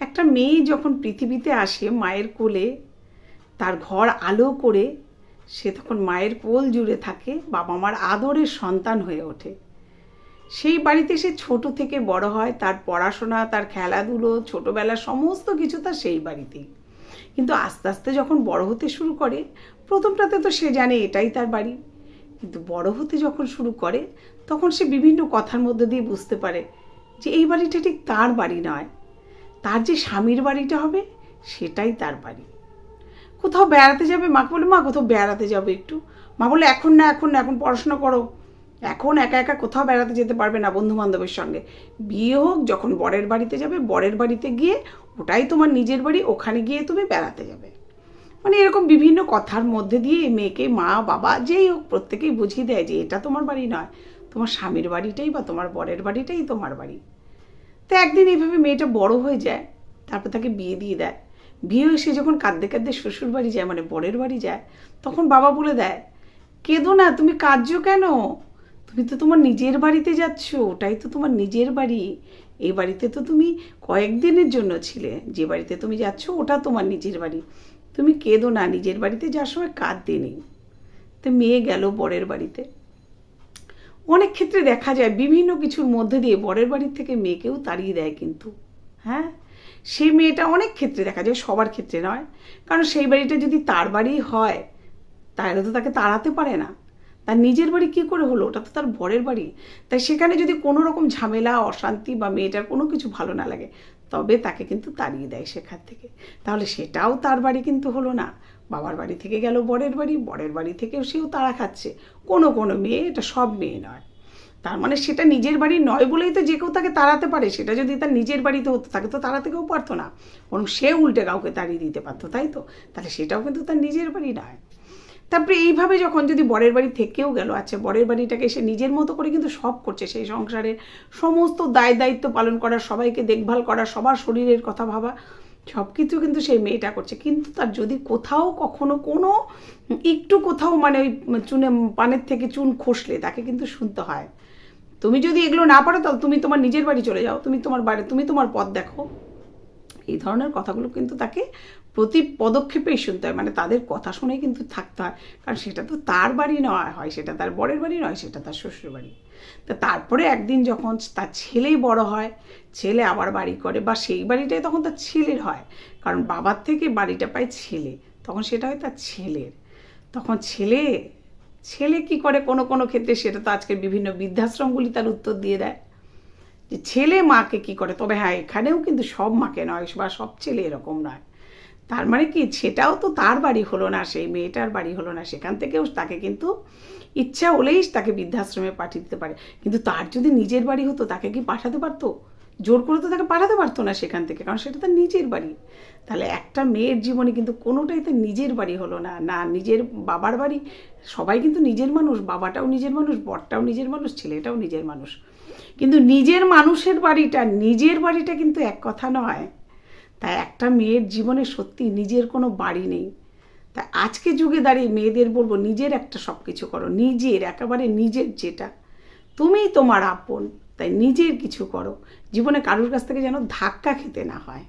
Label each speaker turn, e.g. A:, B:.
A: একটা মেয়ে যখন পৃথিবীতে আসে মায়ের কোলে, তার ঘর আলো করে, সে তখন মায়ের কোল জুড়ে থাকে, বাবা মার আদরের সন্তান হয়ে ওঠে। সেই বাড়িতে সে ছোট থেকে বড় হয়, তার পড়াশোনা, তার খেলাধুলো, ছোটোবেলা সমস্ত কিছু তার সেই বাড়িতেই। কিন্তু আস্তে আস্তে যখন বড় হতে শুরু করে, প্রথমটাতে তো সে জানে এটাই তার বাড়ি। কিন্তু বড় হতে যখন শুরু করে, তখন সে বিভিন্ন কথার মধ্যে দিয়ে বুঝতে পারে যে এই বাড়িটা ঠিক তার বাড়ি নয়। তার যে স্বামীর বাড়িটা হবে, সেটাই তার বাড়ি। কোথাও বেড়াতে যাবে? মাকে বলে, মা, কোথাও বেড়াতে যাবে একটু। মা বলে, এখন না এখন না, এখন পড়াশোনা করো। এখন একা একা কোথাও বেড়াতে যেতে পারবে না বন্ধু বান্ধবের সঙ্গে। বিয়ে হোক, যখন বরের বাড়িতে যাবে, বরের বাড়িতে গিয়ে ওটাই তোমার নিজের বাড়ি, ওখানে গিয়ে তুমি বেড়াতে যাবে। মানে এরকম বিভিন্ন কথার মধ্যে দিয়ে মেয়েকে মা, বাবা, যেই হোক, প্রত্যেকেই বুঝিয়ে দেয় যে এটা তোমার বাড়ি নয়। তোমার স্বামীর বাড়িটাই বা তোমার বরের বাড়িটাই তোমার বাড়ি। তো একদিন এইভাবে মেয়েটা বড় হয়ে যায়, তারপর তাকে বিয়ে দিয়ে দেয়। বিয়ে হয়ে সে যখন কাঁদতে কাঁদতে শ্বশুর বাড়ি যায় মানে বরের বাড়ি যায়, তখন বাবা বলে দেয়, কেঁদো না, তুমি কাঁদছো কেন? তুমি তো তোমার নিজের বাড়িতে যাচ্ছ, ওটাই তো তোমার নিজের বাড়ি। এই বাড়িতে তো তুমি কয়েকদিনের জন্য ছিলে, যে বাড়িতে তুমি যাচ্ছ, ওটা তোমার নিজের বাড়ি। তুমি কেঁদো না, নিজের বাড়িতে যাওয়ার সময় কাঁদতে নেই। তো মেয়ে গেল বরের বাড়িতে। অনেক ক্ষেত্রে দেখা যায় বিভিন্ন কিছুর মধ্যে দিয়ে বরের বাড়ির থেকে মেয়েকেও তাড়িয়ে দেয় কিন্তু হ্যাঁ? সেই মেয়েটা অনেক ক্ষেত্রে দেখা যায়, সবার ক্ষেত্রে নয়। কারণ সেই বাড়িটা যদি তার বাড়ি হয়, তাহলে তো তাকে তাড়াতে পারে না। তার নিজের বাড়ি কী করে হলো? ওটা তো তার বরের বাড়ি। তাই সেখানে যদি কোনো রকম ঝামেলা, অশান্তি বা মেয়েটার কোনো কিছু ভালো না লাগে তবে তাকে কিন্তু তাড়িয়ে দেয় সেখান থেকে। তাহলে সেটাও তার বাড়ি কিন্তু হলো না। বাবার বাড়ি থেকে গেল বরের বাড়ি বরের বাড়ি থেকেও সেও তাড়া খাচ্ছে। কোনো কোনো মেয়ে এটা সব মেয়ে নয়। তার মানে সেটা নিজের বাড়ি নয় বলেই তো যে কেউ তাকে তাড়াতে পারে। সেটা যদি তার নিজের বাড়িতে হতো, তাকে তো তাড়াতে কেউ পারতো না। বরং সে উল্টে কাউকে তাড়িয়ে দিতে পারতো, তাই তো? তাহলে সেটাও কিন্তু তার নিজের বাড়ি নয়। তারপরে এইভাবে যখন যদি বরের বাড়ি থেকেও গেল আচ্ছা বরের বাড়িটাকে সে নিজের মতো করে কিন্তু সব করছে, সেই সংসারের সমস্ত দায় দায়িত্ব পালন করা, সবাইকে দেখভাল করা, সবার শরীরের কথা ভাবা সব কিছু কিন্তু সেই মেয়েটা করছে। কিন্তু তার যদি কোথাও কখনো কোনো, একটু কোথাও মানে ওই চুনে, পানের থেকে চুন খসলে, তাকে কিন্তু শুনতে হয়। তুমি যদি এগুলো না পারো, তাহলে তুমি তোমার নিজের বাড়ি চলে যাও, তুমি তোমার বাড়ি, তুমি তোমার পথ দেখো। এই ধরনের কথাগুলো কিন্তু তাকে প্রতি পদক্ষেপেই শুনতে হয়। মানে তাদের কথা শুনে কিন্তু থাকতে হয়। কারণ সেটা তো তার বাড়ি নয়, হয় সেটা তার বরের বাড়ি নয়, সেটা তার শ্বশুর বাড়ি। তা তারপরে একদিন যখন তার ছেলেই বড় হয়, ছেলে আবার বাড়ি করে বা সেই বাড়িটাই তখন তার ছেলের হয়। কারণ বাবার থেকে বাড়িটা পায় ছেলে, তখন সেটা হয় তার ছেলের। তখন ছেলে ছেলে কি করে কোনো কোনো ক্ষেত্রে সেটা তো আজকের বিভিন্ন বৃদ্ধাশ্রমগুলি তার উত্তর দিয়ে দেয়। যে ছেলে মাকে কি করে? তবে হ্যাঁ এখানেও কিন্তু সব মাকে নয়, বা সব ছেলে এরকম নয়। তার মানে কি? সেটাও তো তার বাড়ি হলো না, সেই মেয়েটার বাড়ি হলো না। সেখান থেকেও তাকে কিন্তু ইচ্ছা হলেই তাকে বৃদ্ধাশ্রমে পাঠিয়ে দিতে পারে। কিন্তু তার যদি নিজের বাড়ি হতো, তাকে কি পাঠাতে পারতো? জোর করে তো তাকে পাঠাতে পারতো না সেখান থেকে, কারণ সেটা তার নিজের বাড়ি। তাহলে একটা মেয়ের জীবনে কিন্তু কোনোটাই তার নিজের বাড়ি হলো না। না, নিজের বাবার বাড়ি, সবাই কিন্তু নিজের মানুষ, বাবাটাও নিজের মানুষ, বরটাও নিজের মানুষ, ছেলেটাও নিজের মানুষ। কিন্তু নিজের মানুষের বাড়িটা, নিজের বাড়িটা কিন্তু এক কথা নয়, তাই একটা মেয়ের জীবনে সত্যি নিজের কোনো বাড়ি নেই। তাই আজকে যুগে দাঁড়িয়ে মেয়েদের বলব, নিজের একটা সব কিছু করো, নিজের, একেবারে নিজের যেটা। তুমিই তোমার আপন। তাই নিজের কিছু করো। জীবনে কারোর কাছ থেকে যেন ধাক্কা খেতে না হয়।